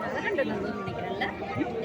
மகரண்டநல்லூர் நினைக்கிறேன்ல என்ன ஊர் இது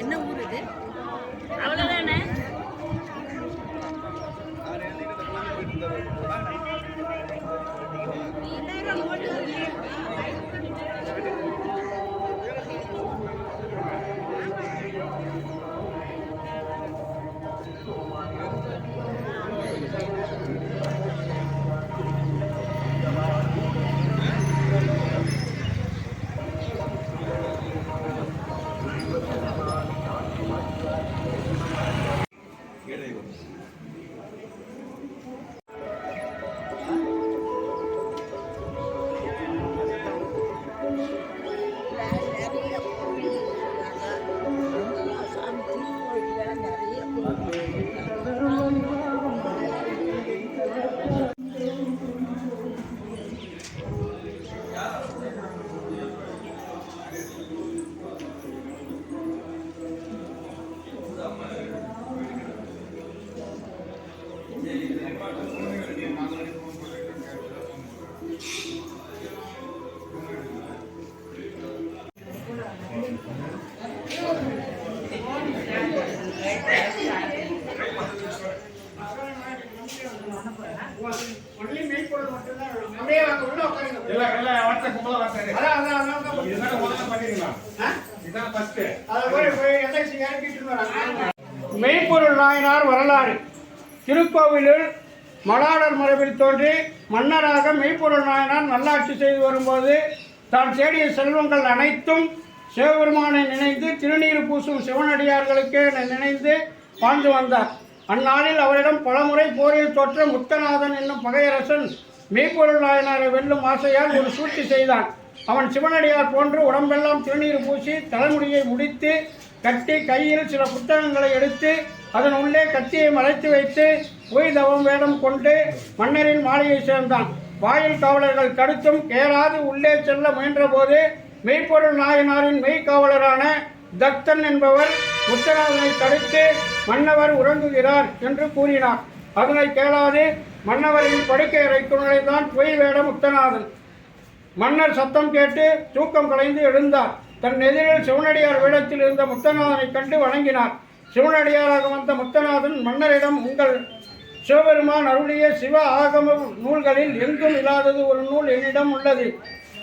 மெய்ப்பொருள் நாயனார் வரலாறு. திருக்கோவிலில் மலாடர் மரபில் தோன்றி மன்னராக மெய்ப்பொருள் நாயனார் நல்லாட்சி செய்து வரும்போது தான் தேடிய செல்வங்கள் அனைத்தும் சிவபெருமானை நினைந்து திருநீர் பூசும் சிவனடியார்களுக்கே நினைந்து வாழ்ந்து வந்தார். அந்நாளில் அவரிடம் பலமுறை போரில் தோற்ற முத்தநாதன் என்னும் பகையரசன் மெய்ப்பொருளாயனாரை வெல்லும் ஆசையால் ஒரு சூழ்ச்சி செய்தான். அவன் சிவனடியார் போன்று உடம்பெல்லாம் திருநீர் பூசி தலைமுடியை முடித்து கட்டி கையில் சில புத்தகங்களை எடுத்து அதன் உள்ளே கத்தியை மறைத்து வைத்து பொய் தவம் வேடம் கொண்டு மன்னரின் மாளிகை சேர்ந்தான். வாயில் காவலர்கள் கடுத்தும் கேளாது உள்ளே செல்ல முயன்றபோது மெய்ப்பொருள் நாயனாரின் மெய்க்காவலரான தத்தன் என்பவர் முத்தநாதனை தடுத்து மன்னவர் உறங்குகிறார் என்று கூறினார். அதனை கேளாது மன்னவரின் படுக்கை அறைக்குள் நுழைந்தான் பொய் வேட முத்தநாதன் மன்னர் சத்தம் கேட்டு தூக்கம் கலைந்து எழுந்தார். தன் எதிரில் சிவனடியார் வேடத்தில் இருந்த முத்தநாதனை கண்டு வணங்கினார். சிவனடியாராக வந்த முத்தநாதன் மன்னரிடம் உங்கள் சிவபெருமான் அருளிய சிவ ஆகம நூல்களில் எங்கும் இல்லாதது ஒரு நூல் என்னிடம் உள்ளது.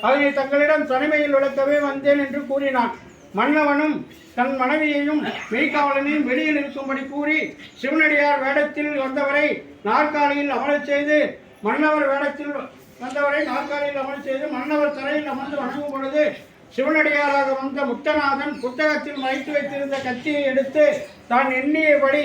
அதனை தங்களிடம் தனிமையில் விளக்கவே வந்தேன் என்று கூறினான். மன்னவனும் தன் மனைவியையும் மெய்காவலனையும் வெளியில் இருக்கும்படி கூறி சிவனடியார் வேடத்தில் வந்தவரை நாற்காலியில் அமரச் செய்து மன்னவர் வேடத்தில் வந்தவரை நாற்காலியில் அமரச் செய்து மன்னவர் தரையில் அமர்ந்து வணங்கும் பொழுது சிவனடியாராக வந்த முத்தநாதன் புத்தகத்தில் மறைத்து வைத்திருந்த கத்தியை எடுத்து தான் எண்ணியபடி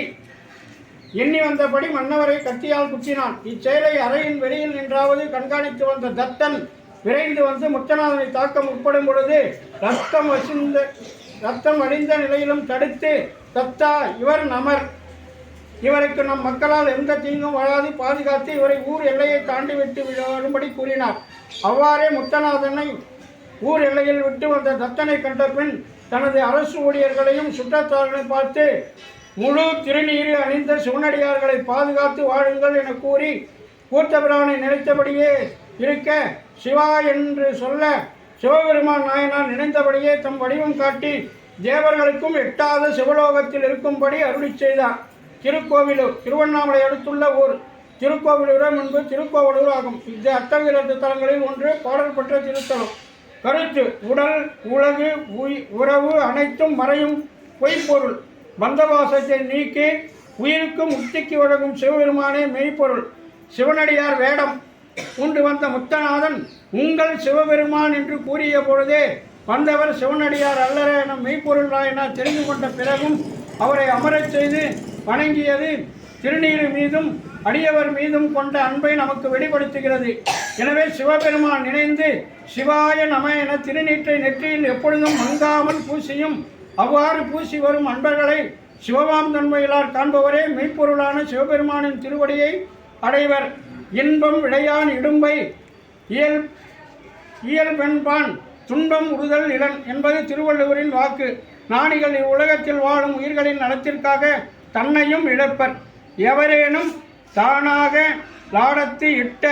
எண்ணி வந்தபடி மன்னவரை கத்தியால் குத்தினான். இச்செயலை அறையின் வெளியில் நின்றாவது கண்காணித்து வந்த தத்தன் விரைந்து வந்து முத்தநாதனை தாக்க முற்படும் பொழுது ரத்தம் வசிந்த ரத்தம் அழிந்த நிலையிலும் தடுத்து தத்தா இவர் நமர். இவருக்கு நம் மக்களால் எந்த தீங்கும் வராது. பாதுகாத்து இவரை ஊர் எல்லையை தாண்டி விட்டு வரும்படி கூறினார். அவ்வாறே முத்தநாதனை ஊர் எல்லையில் விட்டு வந்த தத்தனை கண்ட பின் தனது அரசு ஊழியர்களையும் சுற்றத்தார்களை பார்த்து முழு திருநீறு அணிந்த சிவனடியார்களை பாதுகாத்து வாழுங்கள் என கூறி கூத்தபிரானை நினைத்தபடியே இருக்க சிவா என்று சொல்ல சிவபெருமான் நாயனார் நினைந்தபடியே தம் வடிவம் காட்டி தேவர்களுக்கும் எட்டாவது சிவலோகத்தில் இருக்கும்படி அருளி செய்தார். திருக்கோவிலூர் திருவண்ணாமலை அடுத்துள்ள ஊர். திருக்கோவிலூரம் முன்பு திருக்கோவிலூர் ஆகும். இது அட்டவீரத்து தலங்களில் ஒன்று பாடல் பெற்ற திருத்தலம். கருத்து உடல் உலகு உய் உறவு அனைத்தும் மறையும் பொய்ப்பொருள். பந்தவாசத்தை நீக்கி உயிருக்கு முக்திக்கு வழங்கும் சிவபெருமானே மெய்ப்பொருள். சிவனடியார் வேடம். கொண்டு வந்த முத்தநாதன் உங்கள் சிவபெருமான் என்று கூறிய பொழுதே வந்தவர் சிவனடியார் அல்லற என மெய்ப்பொருளா என தெரிந்து கொண்ட பிறகும் அவரை அமரச் செய்து வணங்கியது திருநீர் மீதும் அடியவர் மீதும் கொண்ட அன்பை நமக்கு வெளிப்படுத்துகிறது. எனவே சிவபெருமான் நினைந்து சிவாய நம என திருநீற்றை நெற்றியில் எப்பொழுதும் மங்காமல் பூசியும் அவ்வாறு பூசி வரும் அன்பர்களை சிவபாம் தன்மையிலார் காண்பவரே மெய்ப்பொருளான சிவபெருமானின் திருவடியை அடைவர். இன்பம் விளையான் இடும்பை இயல் இயல்பெண்பான் துன்பம் உறுதல் இளன் என்பது திருவள்ளுவரின் வாக்கு. நாணிகள் இவ்வுலகத்தில் வாழும் உயிர்களின் நலத்திற்காக தன்னையும் இழப்பர். எவரேனும் தானாக லாடத்து இட்ட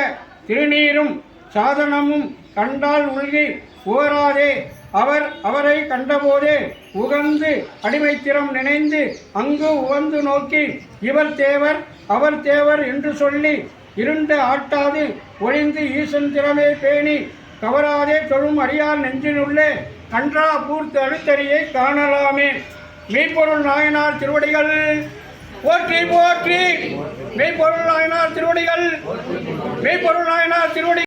திருநீரும் சாதனமும் கண்டால் உள்கி உகராதே அவர் அவரை கண்டபோதே உகந்து அடிமைத்திறம் நினைந்து அங்கு உகந்து நோக்கி இவர் தேவர் அவர் தேவர் என்று சொல்லி இருண்ட ஆட்டாது ஒழிந்து ஈசன் திறமே பேணி கவராதே தொழும் அடியார் நெஞ்சினுள்ளே கன்றா பூர்த்து அழுத்தறியை காணலாமே. மெய்ப்பொருள் நாயனார் திருவடிகள் போற்றி போற்றி. மெய்ப்பொருள் நாயனார் திருவடிகள் மெய்ப்பொருள் நாயனார் திருவடி